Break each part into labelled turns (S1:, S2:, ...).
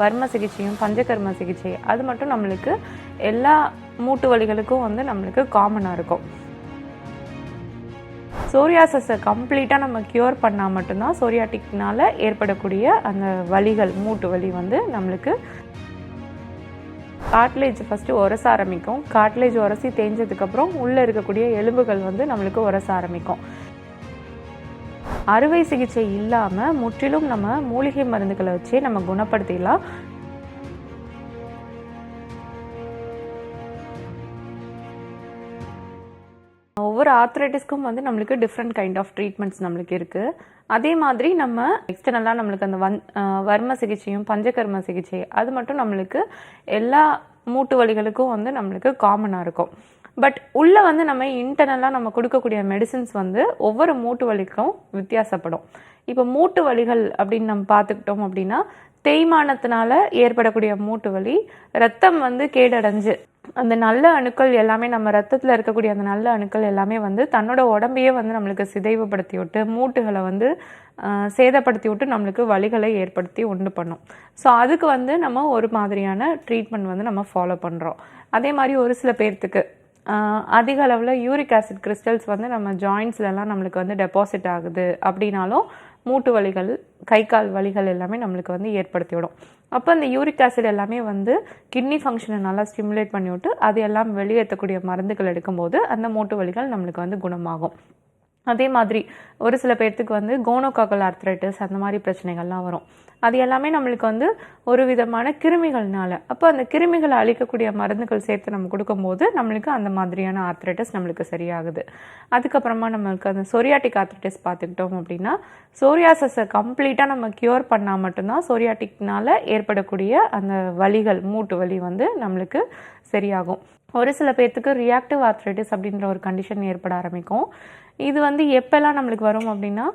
S1: வர்ம சிகிச்சையும் பஞ்சகர்ம சிகிச்சை அது மட்டும் நம்மளுக்கு எல்லா மூட்டு வலிகளுக்கும் வந்து நம்மளுக்கு காமனாக இருக்கும். சோரியாசஸை கம்ப்ளீட்டாக நம்ம க்யூர் பண்ணால் மட்டும்தான் சோரியாட்டிக்னால் ஏற்படக்கூடிய அந்த வலிகள் மூட்டு வலி வந்து நம்மளுக்கு காட்லேஜ் ஃபஸ்ட்டு உரச ஆரம்பிக்கும். காட்லேஜ் உரசி தேஞ்சதுக்கப்புறம் உள்ளே இருக்கக்கூடிய எலும்புகள் வந்து நம்மளுக்கு உரச ஆரம்பிக்கும். அறுவை சிகிச்சை இல்லாமல் முற்றிலும் நம்ம மூலிகை மருந்துகளை வச்சே நம்ம குணப்படுத்திடலாம். ஒவ்வொரு ஆர்த்ரைட்டிஸ்க்கும் வந்து நம்மளுக்கு டிஃப்ரெண்ட் கைண்ட் ஆஃப் ட்ரீட்மெண்ட்ஸ் நம்மளுக்கு இருக்குது அதே மாதிரி நம்ம எக்ஸ்டர்னலாக நம்மளுக்கு அந்த வன் வர்ம சிகிச்சையும் பஞ்சகர்ம சிகிச்சை அது மட்டும் நம்மளுக்கு எல்லா மூட்டு வலிகளுக்கும் வந்து நம்மளுக்கு காமனாக இருக்கும். பட் உள்ளே வந்து நம்ம இன்டர்னலாக நம்ம கொடுக்கக்கூடிய மெடிசின்ஸ் வந்து ஒவ்வொரு மூட்டு வலிக்கும் வித்தியாசப்படும். இப்போ மூட்டு வலிகள் அப்படின்னு நம்ம பார்த்துக்கிட்டோம் அப்படின்னா தேய்மானத்தினால ஏற்படக்கூடிய மூட்டு வலி ரத்தம் வந்து கேடடைஞ்சு அந்த நல்ல அணுக்கள் எல்லாமே நம்ம ரத்தத்தில் இருக்கக்கூடிய அந்த நல்ல அணுக்கள் எல்லாமே வந்து தன்னோட உடம்பையே வந்து நம்மளுக்கு சிதைவுபடுத்தி விட்டு மூட்டுகளை வந்து சேதப்படுத்தி விட்டு நம்மளுக்கு வலிகளை ஏற்படுத்தி உண்டு பண்ணும். ஸோ அதுக்கு வந்து நம்ம ஒரு மாதிரியான ட்ரீட்மெண்ட் வந்து நம்ம ஃபாலோ பண்ணுறோம் அதே மாதிரி ஒரு சில பேர்த்துக்கு அதிக அளவில் யூரிக் ஆசிட் கிறிஸ்டல்ஸ் வந்து நம்ம ஜாயின்ஸ்லலாம் நம்மளுக்கு வந்து டெபாசிட் ஆகுது அப்படின்னாலும் மூட்டு வலிகள் கை கால் வலிகள் எல்லாமே நம்மளுக்கு வந்து ஏற்படுத்தி விடும் அப்போ அந்த யூரிக் ஆசிட் எல்லாமே வந்து கிட்னி ஃபங்க்ஷனை நல்லா ஸ்டிமுலேட் பண்ணிவிட்டு அது எல்லாம் வெளியேற்றக்கூடிய மருந்துகள் எடுக்கும்போது அந்த மூட்டு வலிகள் நம்மளுக்கு வந்து குணமாகும். அதே மாதிரி ஒரு சில பேர்த்துக்கு வந்து கோனோகாக்கல் ஆர்த்ரைட்டிஸ் அந்த மாதிரி பிரச்சனைகள்லாம் வரும். அது எல்லாமே நம்மளுக்கு வந்து ஒரு விதமான கிருமிகள்னால. அப்போ அந்த கிருமிகளை அழிக்கக்கூடிய மருந்துகள் சேர்த்து நம்ம கொடுக்கும்போது நம்மளுக்கு அந்த மாதிரியான ஆர்த்ரைட்டிஸ் நம்மளுக்கு சரியாகுது. அதுக்கப்புறமா நம்மளுக்கு அந்த சோரியாட்டிக் ஆர்த்ரைட்டிஸ் பார்த்துக்கிட்டோம் அப்படின்னா சோரியாசஸை கம்ப்ளீட்டாக நம்ம க்யூர் பண்ணால் மட்டும்தான் சோரியாட்டிக்னால ஏற்படக்கூடிய அந்த வலிகள் மூட்டு வலி வந்து நம்மளுக்கு சரியாகும். ஒரு சில பேர்த்துக்கு ரியாக்டிவ் ஆர்த்ரைட்டிஸ் அப்படின்ற ஒரு கண்டிஷன் ஏற்பட ஆரம்பிக்கும். இது வந்து எப்போல்லாம் நம்மளுக்கு வரும் அப்படின்னா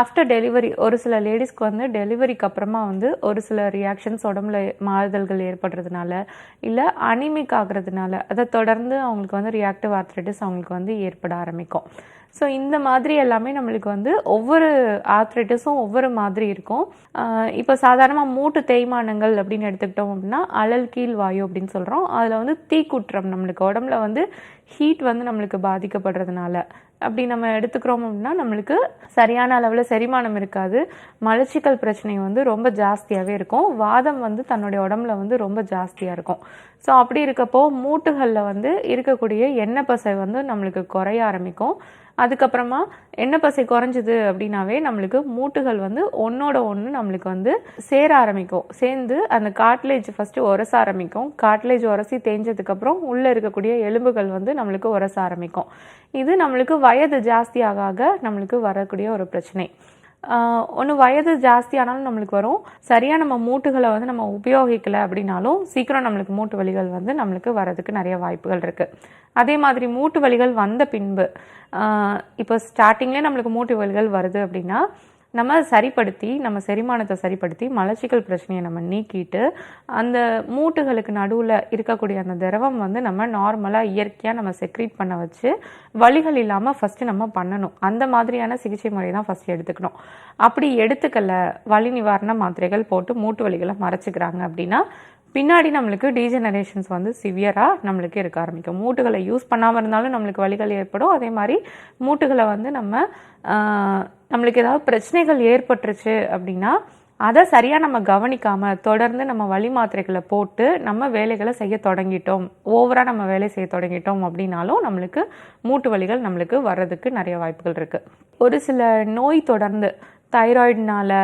S1: ஆஃப்டர் டெலிவரி ஒரு சில லேடிஸ்க்கு வந்து டெலிவரிக்கு அப்புறமா வந்து ஒரு சில ரியாக்ஷன்ஸ் உடம்புல மாறுதல்கள் ஏற்படுறதுனால இல்லை அனிமிக் ஆகுறதுனால அதை தொடர்ந்து அவங்களுக்கு வந்து ரியாக்டிவ் ஆர்த்ரைட்டிஸ் அவங்களுக்கு வந்து ஏற்பட ஆரம்பிக்கும். ஸோ இந்த மாதிரி எல்லாமே நம்மளுக்கு வந்து ஒவ்வொரு ஆர்த்ரைட்டிஸும் ஒவ்வொரு மாதிரி இருக்கும். இப்போ சாதாரணமாக மூட்டு தேய்மானங்கள் அப்படின்னு எடுத்துக்கிட்டோம் அப்படின்னா அழல் கீழ் வாயு அப்படின்னு சொல்கிறோம் அதில் வந்து தீக்குற்றம் நம்மளுக்கு உடம்புல வந்து ஹீட் வந்து நம்மளுக்கு பாதிக்கப்படுறதுனால. அப்படி நம்ம எடுத்துக்கிறோம் அப்படின்னா நம்மளுக்கு சரியான அளவில் செரிமானம் இருக்காது. மலச்சிக்கல் பிரச்சனை வந்து ரொம்ப ஜாஸ்தியாகவே இருக்கும். வாதம் வந்து தன்னுடைய உடம்புல வந்து ரொம்ப ஜாஸ்தியாக இருக்கும். ஸோ அப்படி இருக்கப்போ மூட்டுகளில் வந்து இருக்கக்கூடிய எண்ணெய் பசை வந்து நம்மளுக்கு குறைய ஆரம்பிக்கும். அதுக்கப்புறமா எண்ணெய் பசை குறைஞ்சிது அப்படின்னாவே நம்மளுக்கு மூட்டுகள் வந்து ஒன்றோட ஒன்று நம்மளுக்கு வந்து சேர ஆரம்பிக்கும். சேர்ந்து அந்த காட்லேஜ் ஃபஸ்ட்டு உரச ஆரம்பிக்கும். காட்லேஜ் உரசி தேஞ்சதுக்கப்புறம் உள்ளே இருக்கக்கூடிய எலும்புகள் வந்து நம்மளுக்கு உரச ஆரம்பிக்கும். இது நம்மளுக்கு வயது ஜாஸ்தியாக ஆக நம்மளுக்கு வரக்கூடிய ஒரு பிரச்சனை. ஒன்று வயது ஜாஸ்தியானாலும் நம்மளுக்கு வரும். சரியாக நம்ம மூட்டுகளை வந்து நம்ம உபயோகிக்கலை அப்படின்னாலும் சீக்கிரம் நம்மளுக்கு மூட்டு வலிகள் வந்து நம்மளுக்கு வரதுக்கு நிறைய வாய்ப்புகள் இருக்குது அதே மாதிரி மூட்டு வலிகள் வந்த பின்பு இப்போ ஸ்டார்டிங்லேயே நம்மளுக்கு மூட்டு வலிகள் வருது அப்படின்னா நம்ம சரிப்படுத்தி நம்ம செரிமானத்தை சரிப்படுத்தி மலச்சிக்கல் பிரச்சனையை நம்ம நீக்கிட்டு அந்த மூட்டுகளுக்கு நடுவில் இருக்கக்கூடிய அந்த திரவம் வந்து நம்ம நார்மலாக இயற்கையாக நம்ம செக்ரீட் பண்ண வச்சு வலிகள் இல்லாமல் ஃபஸ்ட்டு நம்ம பண்ணணும். அந்த மாதிரியான சிகிச்சை முறை தான் ஃபஸ்ட்டு எடுத்துக்கணும். அப்படி எடுத்துக்கல வலி நிவாரண மாத்திரைகள் போட்டு மூட்டு வலிகளை மறைச்சிக்கிறாங்க அப்படின்னா பின்னாடி நம்மளுக்கு டீஜெனரேஷன்ஸ் வந்து சிவியராக நம்மளுக்கு இருக்க ஆரம்பிக்கும். மூட்டுகளை யூஸ் பண்ணாமல் இருந்தாலும் நம்மளுக்கு வலிகள் ஏற்படும். அதே மாதிரி மூட்டுகளை வந்து நம்ம நம்மளுக்கு ஏதாவது பிரச்சனைகள் ஏற்பட்டுருச்சு அப்படின்னா அதை சரியாக நம்ம கவனிக்காமல் தொடர்ந்து நம்ம வழி மாத்திரைகளை போட்டு நம்ம வேலைகளை செய்ய தொடங்கிட்டோம். ஓவராக நம்ம வேலை செய்ய தொடங்கிட்டோம் அப்படின்னாலும் நம்மளுக்கு மூட்டு வலிகள் நம்மளுக்கு வர்றதுக்கு நிறைய வாய்ப்புகள் இருக்குது ஒரு சில நோய் தொடர்ந்து தைராய்டினால்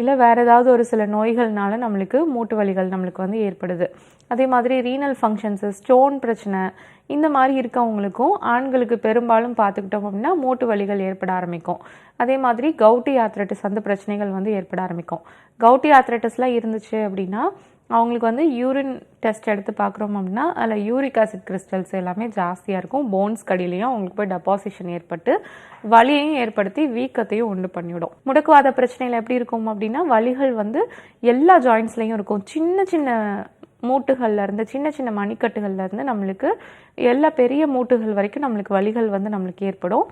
S1: இல்லை வேறு ஏதாவது ஒரு சில நோய்கள்னால நம்மளுக்கு மூட்டு வலிகள் நம்மளுக்கு வந்து ஏற்படுது. அதே மாதிரி ரீனல் ஃபங்க்ஷன்ஸு ஸ்டோன் பிரச்சனை இந்த மாதிரி இருக்கவங்களுக்கும் ஆண்களுக்கு பெரும்பாலும் பார்த்துக்கிட்டோம் அப்படின்னா மூட்டு வலிகள் ஏற்பட ஆரம்பிக்கும். அதே மாதிரி கவுட்டி ஆத்ரட்டிஸ் அந்த பிரச்சனைகள் வந்து ஏற்பட ஆரம்பிக்கும். கவுட்டி ஆத்ரட்டிஸ்லாம் இருந்துச்சு அப்படின்னா அவங்களுக்கு வந்து யூரின் டெஸ்ட் எடுத்து பார்க்குறோம் அப்படின்னா அதில் யூரிக் ஆசிட் கிறிஸ்டல்ஸ் எல்லாமே ஜாஸ்தியாக இருக்கும். போன்ஸ் கடியிலையும் அவங்களுக்கு போய் டெபாசிஷன் ஏற்பட்டு வலியையும் ஏற்படுத்தி வீக்கத்தையும் உண்டு பண்ணிவிடும். முடக்குவாத பிரச்சனையில் எப்படி இருக்கும் அப்படின்னா வலிகள் வந்து எல்லா ஜாயின்ஸ்லையும் இருக்கும். சின்ன சின்ன மூட்டுகள்லேருந்து சின்ன சின்ன மணிக்கட்டுகள்லேருந்து நம்மளுக்கு எல்லா பெரிய மூட்டுகள் வரைக்கும் நம்மளுக்கு வலிகள் வந்து நம்மளுக்கு ஏற்படும்.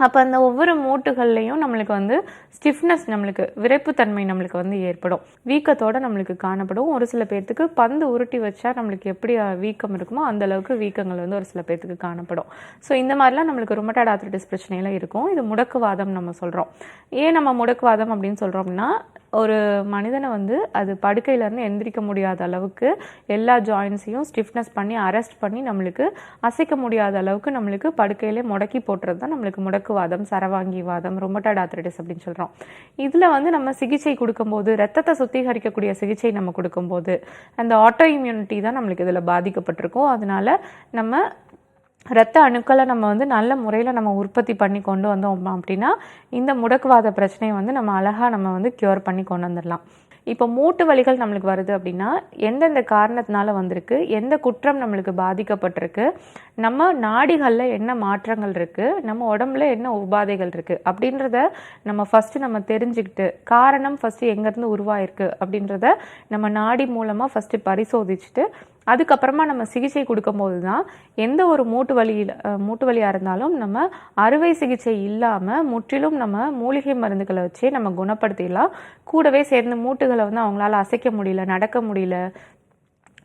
S1: அப்போ அந்த ஒவ்வொரு மூட்டுகள்லையும் நம்மளுக்கு வந்து ஸ்டிஃப்னஸ் நம்மளுக்கு விரைப்புத்தன்மை நம்மளுக்கு வந்து ஏற்படும். வீக்கத்தோட நம்மளுக்கு காணப்படும். ஒரு சில பேர்த்துக்கு பந்து உருட்டி வச்சா நம்மளுக்கு எப்படி வீக்கம் இருக்குமோ அந்த அளவுக்கு வீக்கங்கள் வந்து ஒரு சில பேர்த்துக்கு காணப்படும். ஸோ இந்த மாதிரிலாம் நம்மளுக்கு ரொமட்டாட் ஆர்த்ரைட்டிஸ் பிரச்சனையெல்லாம் இருக்கும். இது முடக்குவாதம் நம்ம சொல்கிறோம் ஏன் நம்ம முடக்குவாதம் அப்படின்னு சொல்கிறோம்னா ஒரு மனிதனை வந்து அது படுக்கையிலேருந்து எந்திரிக்க முடியாத அளவுக்கு எல்லா ஜாயின்ஸையும் ஸ்டிஃப்னஸ் பண்ணி அரெஸ்ட் பண்ணி நம்மளுக்கு அசைக்க முடியாத அளவுக்கு நம்மளுக்கு படுக்கையிலே முடக்கி போட்டுறது தான் நம்மளுக்கு முடக்குவாதம் சரவாங்கி வாதம் ரொமட்டாட் ஆர்த்ரைட்டிஸ் அப்படின்னு சொல்கிறோம் இதில் வந்து நம்ம சிகிச்சை கொடுக்கும்போது ரத்தத்தை சுத்திகரிக்கக்கூடிய சிகிச்சை நம்ம கொடுக்கும்போது அந்த ஆட்டோ இம்யூனிட்டி தான் நம்மளுக்கு இதில் பாதிக்கப்பட்டிருக்கும். அதனால நம்ம ரத்த அணுக்களை நம்ம வந்து நல்ல முறையில் நம்ம உற்பத்தி பண்ணி கொண்டு வந்தோம் அப்படின்னா இந்த முடக்குவாத பிரச்சனையை வந்து நம்ம அழகாக நம்ம வந்து க்யூர் பண்ணி கொண்டு வந்துடலாம். இப்போ மூட்டு வலிகள் நம்மளுக்கு வருது அப்படின்னா எந்தெந்த காரணத்தினால வந்திருக்கு எந்த குற்றம் நம்மளுக்கு பாதிக்கப்பட்டிருக்கு நம்ம நாடிகளில் என்ன மாற்றங்கள் இருக்குது நம்ம உடம்புல என்ன உபாதைகள் இருக்குது அப்படின்றத நம்ம ஃபஸ்ட்டு நம்ம தெரிஞ்சுக்கிட்டு காரணம் ஃபஸ்ட்டு எங்கேருந்து உருவாயிருக்கு அப்படின்றத நம்ம நாடி மூலமாக ஃபஸ்ட்டு பரிசோதிச்சுட்டு அதுக்கப்புறமா நம்ம சிகிச்சை கொடுக்கும்போது தான் எந்த ஒரு மூட்டு வலியில் அஹ், மூட்டு வலியாக இருந்தாலும் நம்ம அறுவை சிகிச்சை இல்லாமல் முற்றிலும் நம்ம மூலிகை மருந்துகளை வச்சே நம்ம குணப்படுத்திடலாம். கூடவே சேர்ந்து மூட்டுகளை வந்து அவங்களால அசைக்க முடியல நடக்க முடியல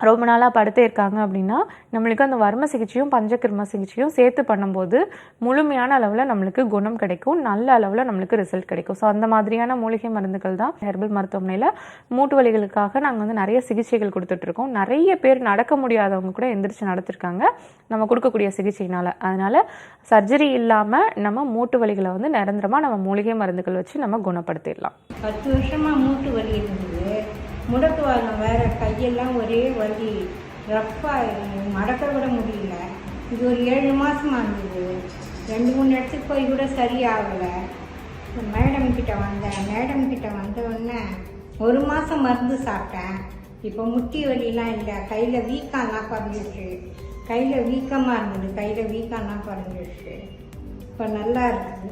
S1: ரொம்ப நாளாக படுத்தே இருக்காங்க அப்படின்னா நம்மளுக்கு அந்த வர்ம சிகிச்சையும் பஞ்சகிரும சிகிச்சையும் சேர்த்து பண்ணும்போது முழுமையான அளவில் நம்மளுக்கு குணம் கிடைக்கும். நல்ல அளவில் நம்மளுக்கு ரிசல்ட் கிடைக்கும். ஸோ அந்த மாதிரியான மூலிகை மருந்துகள் தான் ஹெர்பல் மருத்துவமனையில் மூட்டு வலிகளுக்காக நாங்கள் வந்து நிறைய சிகிச்சைகள் கொடுத்துட்ருக்கோம் நிறைய பேர் நடக்க முடியாதவங்க கூட எந்திரிச்சு நடத்திருக்காங்க. நம்ம கொடுக்கக்கூடிய சிகிச்சையினால். அதனால் சர்ஜரி இல்லாமல் நம்ம மூட்டு வலிகளை வந்து நிரந்தரமாக நம்ம மூலிகை மருந்துகள் வச்சு நம்ம குணப்படுத்திடலாம்.
S2: பத்து வருஷமாக மூட்டு வலி இருந்தது. முடக்குவாங்க வேறு கையெல்லாம் ஒரே வலி. ரஃப்பாக மடக்க விட முடியல. இது ஒரு ஏழு மாசமா இருந்தது. ரெண்டு மூணு இடத்துக்கு போய் கூட சரியாகலை. மேடம் கிட்ட வந்தேன். மேடம் கிட்ட வந்தவுடனே ஒரு மாதம் மருந்து சாப்பிட்டேன். இப்போ முட்டி வலிலாம் இல்லை. கையில் வீக்கம்லாம் குறைஞ்சிருச்சு கையில் வீக்கமாக இருந்தது. கையில் வீக்கம்லாம் குறைஞ்சிருச்சு இப்போ நல்லா இருக்குது.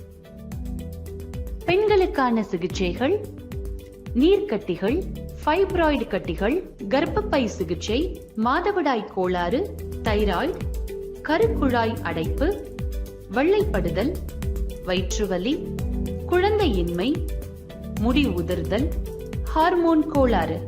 S3: பெண்களுக்கான சிகிச்சைகள் நீர்க்கட்டிகள் ஃபைப்ராய்டு கட்டிகள் கர்ப்பப்பை சிகிச்சை மாதவிடாய் கோளாறு தைராய்டு கருக்குழாய் அடைப்பு வெள்ளைப்படுதல் வயிற்றுவலி குழந்தையின்மை முடி உதிர்தல் ஹார்மோன் கோளாறு.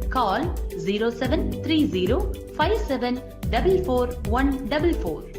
S3: call 0730 5744